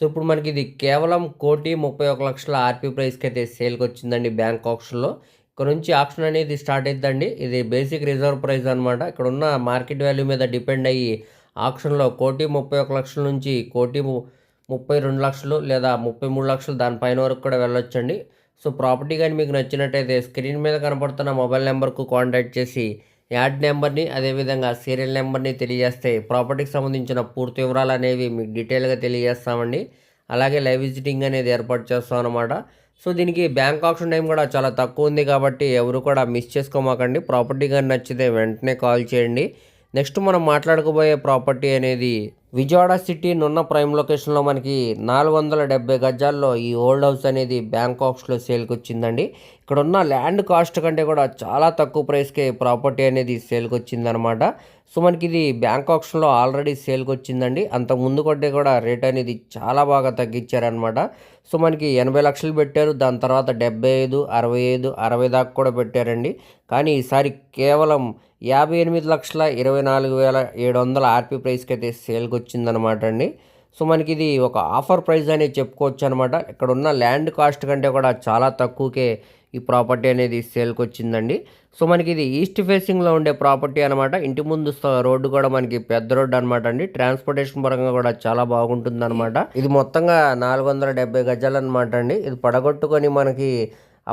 సో ఇప్పుడు మనకి ఇది కేవలం కోటి ముప్పై ఒక లక్షల ఆర్పీ ప్రైస్కి అయితే సేల్కి వచ్చిందండి బ్యాంక్ ఆప్షన్లో ఇక్కడ నుంచి ఆప్షన్ అనేది స్టార్ట్ అవుతుందండి ఇది బేసిక్ రిజర్వ్ ప్రైస్ అనమాట ఇక్కడ ఉన్న మార్కెట్ వాల్యూ మీద డిపెండ్ అయ్యి ఆప్షన్లో కోటి ముప్పై ఒక లక్షల నుంచి కోటి ము- ముప్పై రెండు లక్షలు లేదా ముప్పై మూడు లక్షలు దానిపైన వరకు కూడా వెళ్ళొచ్చండి. సో ప్రాపర్టీ కానీ మీకు నచ్చినట్టయితే స్క్రీన్ మీద కనపడుతున్న మొబైల్ నెంబర్కు కాంటాక్ట్ చేసి యాడ్ నెంబర్ని అదేవిధంగా సీరియల్ నెంబర్ని తెలియజేస్తే ప్రాపర్టీకి సంబంధించిన పూర్తి వివరాలు అనేవి మీకు డీటెయిల్గా తెలియజేస్తామండి. అలాగే లైవ్ విజిటింగ్ అనేది ఏర్పాటు చేస్తాం అనమాట సో దీనికి బ్యాంక్ ఆప్షన్ టైం కూడా చాలా తక్కువ ఉంది కాబట్టి ఎవరు కూడా మిస్ చేసుకోమాకండి. ప్రాపర్టీ కానీ నచ్చితే వెంటనే కాల్ చేయండి. నెక్స్ట్ మనం మాట్లాడుకోబోయే ప్రాపర్టీ అనేది విజయవాడ సిటీ నున్న ప్రైమ్ లొకేషన్లో మనకి నాలుగు వందల డెబ్బై గజాల్లో ఈ ఓల్డ్ హౌస్ అనేది బ్యాంకాక్స్లో సేల్కి వచ్చిందండి. ఇక్కడ ఉన్న ల్యాండ్ కాస్ట్ కంటే కూడా చాలా తక్కువ ప్రైస్కే ప్రాపర్టీ అనేది సేల్కి వచ్చిందనమాట. సో మనకి ఇది బ్యాంకాక్స్లో ఆల్రెడీ సేల్కి వచ్చిందండి. అంత ముందు కొట్టే కూడా రేట్ అనేది చాలా బాగా తగ్గించారనమాట. సో మనకి ఎనభై లక్షలు పెట్టారు. దాని తర్వాత డెబ్బై ఐదు అరవై ఐదు అరవై దాకా కూడా పెట్టారండి. కానీ ఈసారి కేవలం యాభై ఎనిమిది లక్షల ఇరవై నాలుగు వేల ఏడు వందల ఆర్పీ ప్రైస్కి అయితే సేల్కి వచ్చిందనమాట అండి. సో మనకి ఇది ఒక ఆఫర్ ప్రైస్ అనేది చెప్పుకోవచ్చు అనమాట ఇక్కడ ఉన్న ల్యాండ్ కాస్ట్ కంటే కూడా చాలా తక్కువకే ఈ ప్రాపర్టీ అనేది సేల్కి వచ్చిందండి. సో మనకి ఇది ఈస్ట్ ఫేసింగ్లో ఉండే ప్రాపర్టీ అనమాట. ఇంటి ముందు రోడ్డు కూడా మనకి పెద్ద రోడ్డు అనమాట అండి. ట్రాన్స్పోర్టేషన్ పరంగా కూడా చాలా బాగుంటుంది అనమాట ఇది మొత్తంగా నాలుగు వందల డెబ్బై గజాలు అనమాట అండి. ఇది పడగొట్టుకొని మనకి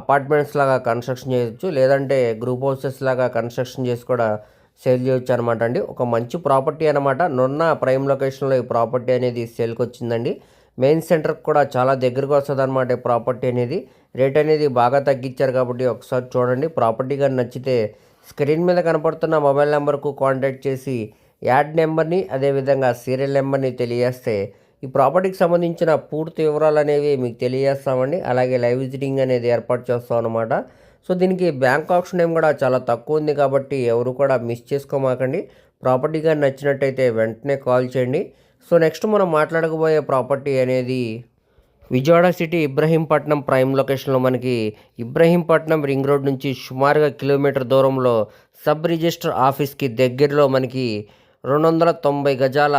అపార్ట్మెంట్స్ లాగా కన్స్ట్రక్షన్ చేయొచ్చు. లేదంటే గ్రూప్ హౌసెస్ లాగా కన్స్ట్రక్షన్ చేసి కూడా సేల్ చేయొచ్చు అనమాట అండి. ఒక మంచి ప్రాపర్టీ అనమాట. నున్న ప్రైమ్ లొకేషన్లో ఈ ప్రాపర్టీ అనేది సేల్కి వచ్చిందండి. మెయిన్ సెంటర్కి కూడా చాలా దగ్గరకు వస్తుంది అనమాట ప్రాపర్టీ అనేది. రేట్ అనేది బాగా తగ్గించారు కాబట్టి ఒకసారి చూడండి. ప్రాపర్టీ కానీ నచ్చితే స్క్రీన్ మీద కనపడుతున్న మొబైల్ నెంబర్కు కాంటాక్ట్ చేసి యాడ్ నెంబర్ని అదేవిధంగా సీరియల్ నెంబర్ని తెలియజేస్తే ఈ ప్రాపర్టీకి సంబంధించిన పూర్తి వివరాలు అనేవి మీకు తెలియజేస్తామండి. అలాగే లైవ్ విజిటింగ్ అనేది ఏర్పాటు చేస్తాం అనమాట సో దీనికి బ్యాంక్ ఆప్షన్ ఏం కూడా చాలా తక్కువ ఉంది కాబట్టి ఎవరు కూడా మిస్ చేసుకోమాకండి. ప్రాపర్టీ కానీ నచ్చినట్టయితే వెంటనే కాల్ చేయండి. సో నెక్స్ట్ మనం మాట్లాడకపోయే ప్రాపర్టీ అనేది విజయవాడ సిటీ ఇబ్రహీంపట్నం ప్రైమ్ లొకేషన్లో మనకి ఇబ్రహీంపట్నం రింగ్ రోడ్ నుంచి సుమారుగా కిలోమీటర్ దూరంలో సబ్ రిజిస్టర్ ఆఫీస్కి దగ్గరలో మనకి రెండు వందల తొంభై గజాల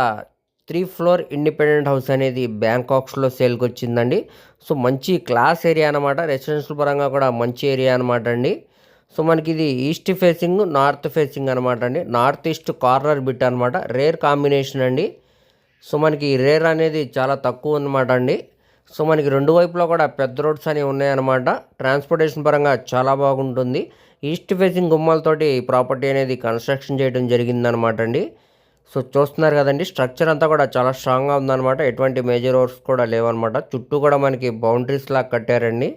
త్రీ ఫ్లోర్ ఇండిపెండెంట్ హౌస్ అనేది బ్యాంకాక్స్లో సేల్కి వచ్చిందండి. సో మంచి క్లాస్ ఏరియా అనమాట రెసిడెన్షియల్ పరంగా కూడా మంచి ఏరియా అనమాట అండి. సో మనకి ఇది ఈస్ట్ ఫేసింగ్ నార్త్ ఫేసింగ్ అనమాట అండి. నార్త్ ఈస్ట్ కార్నర్ బిట్ అనమాట రేర్ కాంబినేషన్ అండి. సో మనకి రేర్ అనేది చాలా తక్కువ అనమాట అండి. సో మనకి రెండు వైపులా కూడా పెద్ద రోడ్స్ అనేవి ఉన్నాయన్నమాట. ట్రాన్స్పోర్టేషన్ పరంగా చాలా బాగుంటుంది. ఈస్ట్ ఫేసింగ్ గుమ్మాలతోటి ప్రాపర్టీ అనేది కన్స్ట్రక్షన్ చేయడం జరిగిందనమాట అండి. సో చూస్తున్నారు కదండి స్ట్రక్చర్ అంతా కూడా చాలా స్ట్రాంగ్గా ఉందన్నమాట. ఎటువంటి మేజర్ వర్క్స్ కూడా లేవన్నమాట. చుట్టూ కూడా మనకి బౌండరీస్ లాగా కట్టారండి.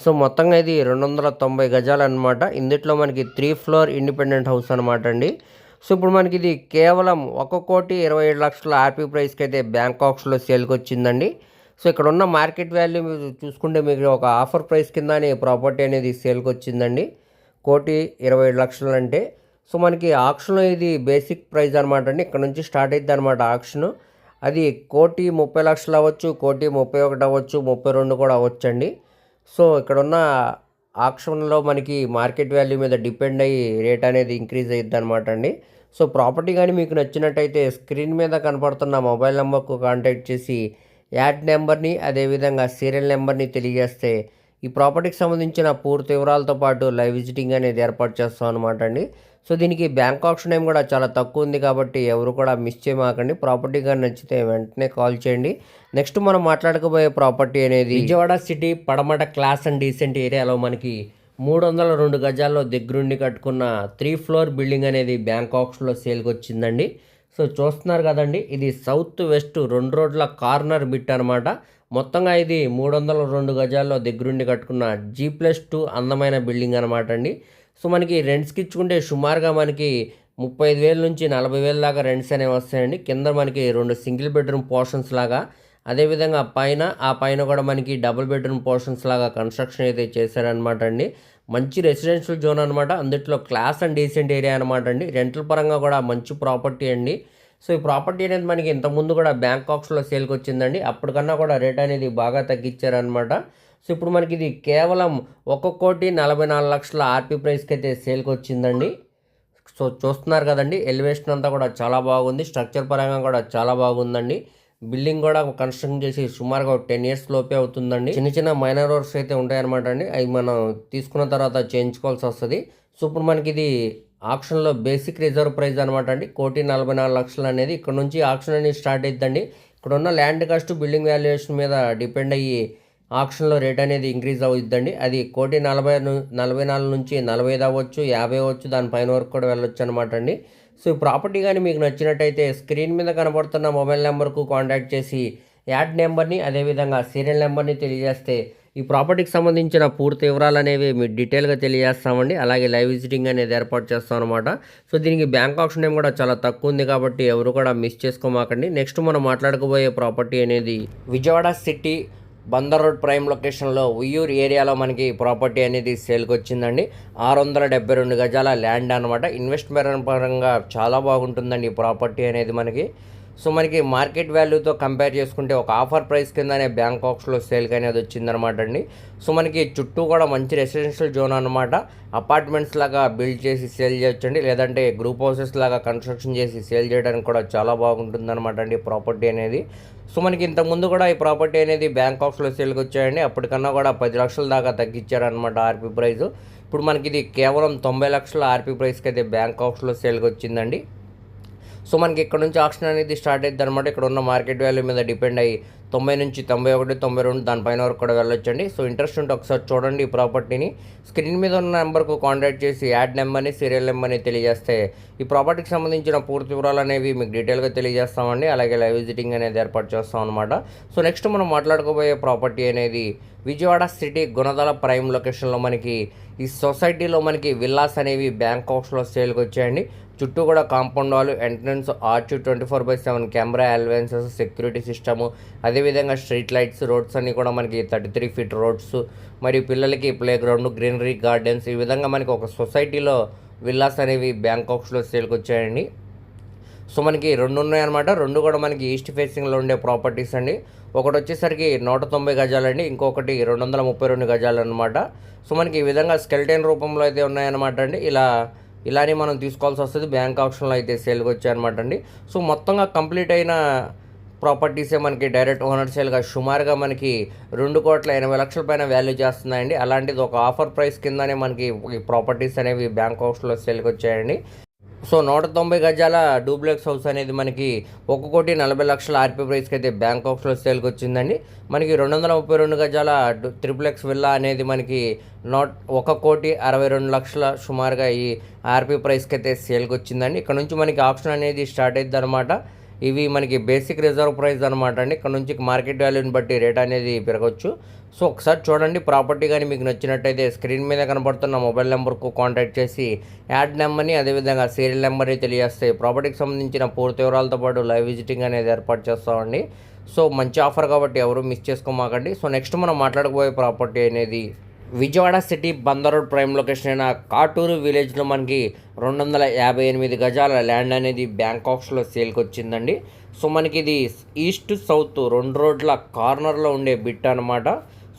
సో మొత్తంగా ఇది రెండు వందల తొంభై గజాలు అనమాట ఇందుట్లో మనకి త్రీ ఫ్లోర్ ఇండిపెండెంట్ హౌస్ అనమాట అండి. సో ఇప్పుడు మనకి ఇది కేవలం ఒక కోటి ఇరవై ఏడు లక్షల ఆర్పీ ప్రైస్కి అయితే బ్యాంకాక్స్లో సేల్కి వచ్చిందండి సో ఇక్కడ ఉన్న మార్కెట్ వాల్యూ మీరు చూసుకుంటే మీకు ఒక ఆఫర్ ప్రైస్ కింద ప్రాపర్టీ అనేది సేల్కి వచ్చిందండి కోటి ఇరవై ఏడు లక్షలు అంటే. సో మనకి ఆక్షన్లో ఇది బేసిక్ ప్రైస్ అనమాట అండి. ఇక్కడ నుంచి స్టార్ట్ అవుతుంది అనమాట ఆక్షన్. అది కోటి ముప్పై లక్షలు అవ్వచ్చు కోటి ముప్పై ఒకటి అవ్వచ్చు ముప్పై రెండు కూడా అవ్వచ్చండి. సో ఇక్కడ ఉన్న ఆక్షన్లో మనకి మార్కెట్ వాల్యూ మీద డిపెండ్ అయ్యి రేట్ అనేది ఇంక్రీజ్ అయ్యిద్ది అనమాట అండి. సో ప్రాపర్టీ కానీ మీకు నచ్చినట్టయితే స్క్రీన్ మీద కనపడుతున్న మొబైల్ నెంబర్కు కాంటాక్ట్ చేసి యాడ్ నెంబర్ని అదేవిధంగా సీరియల్ నెంబర్ని తెలియజేస్తే ఈ ప్రాపర్టీకి సంబంధించిన పూర్తి వివరాలతో పాటు లైవ్ విజిటింగ్ అనేది ఏర్పాటు చేస్తాం అనమాట అండి. సో దీనికి బ్యాంక్ ఆప్షన్ ఏం కూడా చాలా తక్కువ ఉంది కాబట్టి ఎవరు కూడా మిస్ చేయమాకండి. ప్రాపర్టీ కానీ నచ్చితే వెంటనే కాల్ చేయండి. నెక్స్ట్ మనం మాట్లాడకపోయే ప్రాపర్టీ అనేది Vijayawada city Padamata class and decent ఏరియాలో మనకి మూడు వందల రెండు గజాల్లో దగ్గరుండి కట్టుకున్న త్రీ ఫ్లోర్ బిల్డింగ్ అనేది బ్యాంకాక్స్లో సేల్కి వచ్చిందండి. సో చూస్తున్నారు కదండి ఇది సౌత్ వెస్ట్ రెండు రోడ్ల కార్నర్ బిట్ అనమాట మొత్తంగా ఇది మూడు వందల రెండు గజాల్లో దగ్గరుండి కట్టుకున్న జీ ప్లస్ టూ అందమైన బిల్డింగ్ అనమాట అండి. సో మనకి రెంట్స్కి ఇచ్చుకుంటే సుమారుగా మనకి ముప్పై ఐదు వేల నుంచి నలభై వేల దాకా రెంట్స్ అనేవి వస్తాయండి. కింద మనకి రెండు సింగిల్ బెడ్రూమ్ పోర్షన్స్ లాగా అదేవిధంగా పైన ఆ పైన కూడా మనకి డబుల్ బెడ్రూమ్ పోర్షన్స్ లాగా కన్స్ట్రక్షన్ అయితే చేశారనమాట అండి. మంచి రెసిడెన్షియల్ జోన్ అనమాట అందుట్లో క్లాస్ అండ్ డీసెంట్ ఏరియా అనమాట అండి. రెంట్ల పరంగా కూడా మంచి ప్రాపర్టీ అండి. సో ఈ ప్రాపర్టీ అనేది మనకి ఇంతకుముందు కూడా బ్యాంకాక్స్లో సేల్కి వచ్చిందండి అప్పటికన్నా కూడా రేట్ అనేది బాగా తగ్గించారనమాట సో ఇప్పుడు మనకి ఇది కేవలం ఒక కోటి నలభై నాలుగు లక్షల ఆర్పీ ప్రైస్కి అయితే సేల్కి వచ్చిందండి సో చూస్తున్నారు కదండి ఎలివేషన్ అంతా కూడా చాలా బాగుంది. స్ట్రక్చర్ పరంగా కూడా చాలా బాగుందండి. బిల్డింగ్ కూడా కన్స్ట్రక్షన్ చేసి సుమారుగా టెన్ ఇయర్స్ లోపే అవుతుందండి. చిన్న చిన్న మైనర్ వర్క్స్ అయితే ఉంటాయన్నమాట అండి. అవి మనం తీసుకున్న తర్వాత చేయించుకోవాల్సి వస్తుంది. సో ఇప్పుడు మనకి ఇది ఆప్షన్లో బేసిక్ రిజర్వ్ ప్రైస్ అనమాట అండి. కోటి నలభై నాలుగు లక్షలు అనేది ఇక్కడ నుంచి ఆప్షన్ అనేది స్టార్ట్ అవుతుందండి ఇక్కడ ఉన్న ల్యాండ్ కాస్ట్ బిల్డింగ్ వాల్యుయేషన్ మీద డిపెండ్ అయ్యి ఆప్షన్లో రేట్ అనేది ఇంక్రీజ్ అవుతుందండి అది కోటి నలభై నలభై నాలుగు నుంచి నలభై ఐదు అవ్వచ్చు యాభై అవ్వచ్చు దానిపైన వరకు కూడా వెళ్ళొచ్చు అనమాట అండి. సో ఈ ప్రాపర్టీ కానీ మీకు నచ్చినట్టయితే స్క్రీన్ మీద కనబడుతున్న మొబైల్ నెంబర్కు కాంటాక్ట్ చేసి యాడ్ నెంబర్ని అదేవిధంగా సీరియల్ నెంబర్ని తెలియజేస్తే ఈ ప్రాపర్టీకి సంబంధించిన పూర్తి వివరాలు అనేవి మీకు డీటెయిల్గా తెలియజేస్తామండి. అలాగే లైవ్ విజిటింగ్ అనేది ఏర్పాటు చేస్తాం అనమాట సో దీనికి బ్యాంక్ ఆప్షన్ ఏం కూడా చాలా తక్కువ ఉంది కాబట్టి ఎవరు కూడా మిస్ చేసుకోమాకండి. నెక్స్ట్ మనం మాట్లాడుకోబోయే ప్రాపర్టీ అనేది Vijayawada city Bandar road prime లొకేషన్లో ఉయ్యూరు ఏరియాలో మనకి ప్రాపర్టీ అనేది సేల్కి వచ్చిందండి. ఆరు వందల డెబ్బై రెండు గజాల ల్యాండ్ అనమాట ఇన్వెస్ట్మెంట్ పరంగా చాలా బాగుంటుందండి ఈ ప్రాపర్టీ అనేది మనకి. సో మనకి మార్కెట్ వాల్యూతో కంపేర్ చేసుకుంటే ఒక ఆఫర్ ప్రైస్ కిందనే బ్యాంకాక్స్లో సేల్కి అనేది వచ్చిందనమాట అండి. సో మనకి చుట్టూ కూడా మంచి రెసిడెన్షియల్ జోన్ అనమాట అపార్ట్మెంట్స్ లాగా బిల్డ్ చేసి సేల్ చేయొచ్చండి. లేదంటే గ్రూప్ హౌసెస్ లాగా కన్స్ట్రక్షన్ చేసి సేల్ చేయడానికి కూడా చాలా బాగుంటుందన్నమాట అండి ప్రాపర్టీ అనేది. సో మనకి ఇంతకుముందు కూడా ఈ ప్రాపర్టీ అనేది బ్యాంకాక్స్లో సేల్కి వచ్చాయండి. అప్పటికన్నా కూడా పది లక్షల దాకా తగ్గించారనమాట ఆర్పీ ప్రైస్. ఇప్పుడు మనకి ఇది కేవలం తొంభై లక్షల ఆర్పీ ప్రైస్కి అయితే బ్యాంక్ సేల్కి వచ్చిందండి. సో మనకి ఇక్కడ నుంచి ఆప్షన్ అనేది స్టార్ట్ అవుతుంది అనమాట ఇక్కడ ఉన్న మార్కెట్ వాల్యూ మీద డిపెండ్ అయ్యి తొంభై నుంచి తొంభై ఒకటి తొంభై రెండు దానిపైన వరకు కూడా వెళ్ళొచ్చండి. సో ఇంట్రెస్ట్ ఉంటే ఒకసారి చూడండి ఈ ప్రాపర్టీని. స్క్రీన్ మీద ఉన్న నెంబర్కు కాంటాక్ట్ చేసి యాడ్ నెంబర్ని సీరియల్ నెంబర్ని తెలియజేస్తే ఈ ప్రాపర్టీకి సంబంధించిన పూర్తి వివరాలు అనేవి మీకు డీటెయిల్గా తెలియజేస్తామండి. అలాగే లైవ్ విజిటింగ్ అనేది ఏర్పాటు చేస్తాం అనమాట సో నెక్స్ట్ మనం మాట్లాడుకోబోయే ప్రాపర్టీ అనేది విజయవాడ సిటీ గుణదల ప్రైమ్ లొకేషన్లో మనకి ఈ సొసైటీలో మనకి విల్లాస్ అనేవి బ్యాంక్ హౌస్లో సేల్కి వచ్చాయండి. చుట్టూ కూడా compound wall entrance arch twenty four by seven camera allowances security system అదేవిధంగా స్ట్రీట్ లైట్స్ రోడ్స్ అన్నీ కూడా మనకి థర్టీ త్రీ ఫీట్ రోడ్స్ మరియు పిల్లలకి ప్లే గ్రౌండ్ గ్రీనరీ గార్డెన్స్ ఈ విధంగా మనకి ఒక సొసైటీలో విల్లాస్ అనేవి బ్యాంకాక్స్లో సేల్కి వచ్చాయండి. సో మనకి రెండు ఉన్నాయన్నమాట. రెండు కూడా మనకి ఈస్ట్ ఫేసింగ్లో ఉండే ప్రాపర్టీస్ అండి. ఒకటి వచ్చేసరికి నూట తొంభై గజాలండి. ఇంకొకటి రెండు వందల ముప్పై రెండు గజాలు అనమాట సో మనకి ఈ విధంగా స్కెల్టైన్ రూపంలో అయితే ఉన్నాయన్నమాట అండి. ఇలా ఇలానే మనం తీసుకోవాల్సి వస్తుంది. బ్యాంక్ ఆప్షన్లో అయితే సేల్కి వచ్చాయన్నమాట అండి. సో మొత్తంగా కంప్లీట్ అయిన ప్రాపర్టీసే మనకి డైరెక్ట్ ఓనర్ సేల్గా సుమారుగా మనకి రెండు కోట్ల ఎనభై లక్షల పైన వాల్యూ చేస్తున్నాయండి. అలాంటిది ఒక ఆఫర్ ప్రైస్ కిందనే మనకి ఈ ప్రాపర్టీస్ అనేవి బ్యాంక్ హౌస్లో సేల్కి వచ్చాయండి. సో నూట తొంభై గజాల డూప్లెక్స్ హౌస్ అనేది మనకి ఒక కోటి నలభై లక్షల ఆర్పీ ప్రైస్కి అయితే బ్యాంక్ సేల్కి వచ్చిందండి మనకి రెండు వందల ముప్పై రెండు గజాల త్రిప్లెక్స్ విల్లా అనేది మనకి నోట్ ఒక కోటి అరవై రెండు లక్షల సుమారుగా ఈ ఆర్పీ ప్రైస్కి అయితే సేల్కి వచ్చిందండి ఇక్కడ నుంచి మనకి ఆప్షన్ అనేది స్టార్ట్ అయింది అనమాట ఇవి మనకి బేసిక్ రిజర్వ్ ప్రైస్ అనమాట అండి. ఇక్కడ నుంచి మార్కెట్ వాల్యూని బట్టి రేట్ అనేది పెరగచ్చు. సో ఒకసారి చూడండి ప్రాపర్టీ కానీ మీకు నచ్చినట్టయితే స్క్రీన్ మీద కనబడుతున్న మొబైల్ నెంబర్కు కాంటాక్ట్ చేసి యాడ్ నెంబర్ని అదేవిధంగా సీరియల్ నెంబర్ని తెలియజేస్తాయి ప్రాపర్టీకి సంబంధించిన పూర్తి వివరాలతో పాటు లైవ్ విజిటింగ్ అనేది ఏర్పాటు చేస్తామండి. సో మంచి ఆఫర్ కాబట్టి ఎవరు మిస్ చేసుకోమాకండి. సో నెక్స్ట్ మనం మాట్లాడకపోయే ప్రాపర్టీ అనేది Vijayawada city Bandar road prime location అయిన కాటూరు విలేజ్లో మనకి రెండు వందల యాభై ఎనిమిది గజాల ల్యాండ్ అనేది బ్యాంకాక్స్లో సేల్కి వచ్చిందండి సో మనకి ఇది ఈస్ట్ సౌత్ రెండు రోడ్ల కార్నర్లో ఉండే బిట్ అనమాట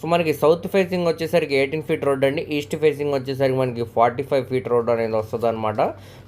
సో మనకి సౌత్ ఫేసింగ్ వచ్చేసరికి ఎయిటీన్ ఫీట్ రోడ్ అండి. ఈస్ట్ ఫేసింగ్ వచ్చేసరికి మనకి ఫార్టీ ఫైవ్ ఫీట్ రోడ్ అనేది వస్తుంది అనమాట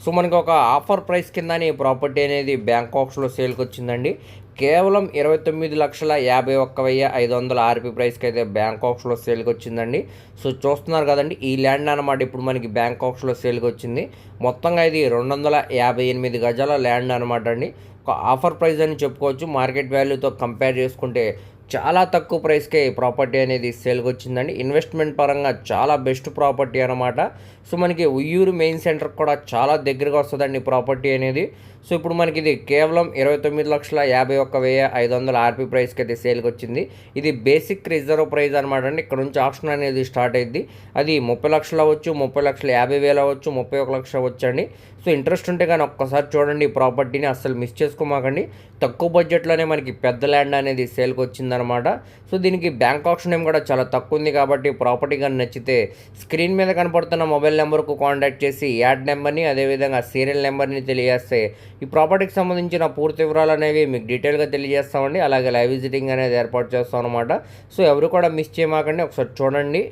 సో మనకి ఒక ఆఫర్ ప్రైస్ కింద ఈ ప్రాపర్టీ అనేది బ్యాంకాక్స్లో సేల్కి వచ్చిందండి కేవలం ఇరవై తొమ్మిది లక్షల యాభై ఒక్క వెయ్యి ఐదు వందల ఆర్పీ ప్రైస్కి అయితే బ్యాంకాక్స్లో సేల్కి వచ్చిందండి. సో చూస్తున్నారు కదండి ఈ ల్యాండ్ అనమాట ఇప్పుడు మనకి బ్యాంకాక్స్లో సేల్కి వచ్చింది. మొత్తంగా ఇది రెండు వందల యాభై ఎనిమిది గజాల ల్యాండ్ అనమాట అండి. ఒక ఆఫర్ ప్రైస్ అని చెప్పుకోవచ్చు. మార్కెట్ వాల్యూతో కంపేర్ చేసుకుంటే చాలా తక్కువ ప్రైస్కే ఈ ప్రాపర్టీ అనేది సేల్కి వచ్చిందండి. ఇన్వెస్ట్మెంట్ పరంగా చాలా బెస్ట్ ప్రాపర్టీ అనమాట సో మనకి ఉయ్యూరు మెయిన్ సెంటర్ కూడా చాలా దగ్గరగా వస్తుందండి ప్రాపర్టీ అనేది. సో ఇప్పుడు మనకి ఇది కేవలం ఇరవై తొమ్మిది లక్షల యాభై ఒక్క వెయ్యి ఐదు వందల ఆర్పీ ప్రైస్కి అయితే సేల్కి వచ్చింది. ఇది బేసిక్ రిజర్వ్ ప్రైస్ అనమాట అండి. ఇక్కడ నుంచి ఆప్షన్ అనేది స్టార్ట్ అయింది అది ముప్పై లక్షలు అవ్వచ్చు ముప్పై లక్షల యాభై వేలు అవ్వచ్చు ముప్పై ఒక లక్ష అవ్వచ్చు అండి. సో ఇంట్రెస్ట్ ఉంటే కానీ ఒక్కసారి చూడండి ఈ ప్రాపర్టీని అస్సలు మిస్ చేసుకోమాకండి. తక్కువ బడ్జెట్లోనే మనకి పెద్ద ల్యాండ్ అనేది సేల్కి వచ్చిందనమాట సో దీనికి బ్యాంక్ ఆప్షన్ ఏం కూడా చాలా తక్కువ ఉంది కాబట్టి ప్రాపర్టీ కానీ నచ్చితే స్క్రీన్ మీద కనపడుతున్న మొబైల్ నెంబర్కు కాంటాక్ట్ చేసి యాడ్ నెంబర్ని అదేవిధంగా సీరియల్ నెంబర్ని తెలియజేస్తే ఈ ప్రాపర్టీకి సంబంధించిన పూర్తి వివరాలు అనేవి మీకు డీటెయిల్గా తెలియజేస్తామండి. అలాగే లైవ్ విజిటింగ్ అనేది ఏర్పాటు చేస్తాం అనమాట సో ఎవరు కూడా మిస్ చేయమాకండి. ఒకసారి చూడండి.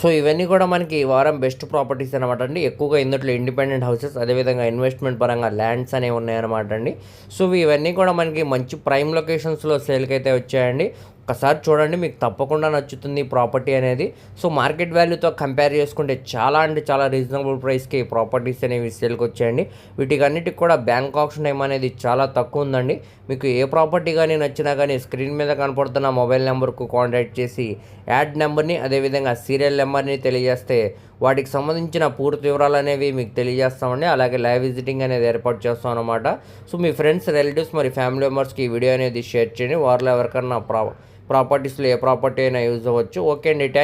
సో ఇవన్నీ కూడా మనకి ఈ వారం బెస్ట్ ప్రాపర్టీస్ అనమాట అండి. ఎక్కువగా ఇందులో ఇండిపెండెంట్ హౌసెస్ అదేవిధంగా ఇన్వెస్ట్మెంట్ పరంగా ల్యాండ్స్ అనేవి ఉన్నాయన్నమాట అండి. సో ఇవన్నీ కూడా మనకి మంచి ప్రైమ్ లొకేషన్స్లో సేల్కి అయితే వచ్చాయండి. ఒకసారి చూడండి మీకు తప్పకుండా నచ్చుతుంది ఈ ప్రాపర్టీ అనేది. సో మార్కెట్ వాల్యూతో కంపేర్ చేసుకుంటే చాలా అంటే చాలా రీజనబుల్ ప్రైస్కి ప్రాపర్టీస్ అనేవి సేల్కి వచ్చాయండి. వీటికన్నిటికి కూడా బ్యాంక్ ఆప్షన్ టైం అనేది చాలా తక్కువ ఉందండి. మీకు ఏ ప్రాపర్టీ కానీ నచ్చినా కానీ స్క్రీన్ మీద కనపడుతున్న మొబైల్ నెంబర్కు కాంటాక్ట్ చేసి యాడ్ నెంబర్ని అదేవిధంగా సీరియల్ నెంబర్ని తెలియజేస్తే వాటికి సంబంధించిన పూర్తి వివరాలు అనేవి మీకు తెలియజేస్తామండి. అలాగే లైవ్ విజిటింగ్ అనేది ఏర్పాటు చేస్తాం అనమాట సో మీ ఫ్రెండ్స్ రిలేటివ్స్ మరి ఫ్యామిలీ మెంబర్స్కి ఈ వీడియో అనేది షేర్ చేయండి. వారిలో ఎవరికన్నా ప్రా ప్రాపర్టీస్లో ఏ ప్రాపర్టీ అయినా యూజ్ అవ్వచ్చు. ఓకే అండి. థ్యాంక్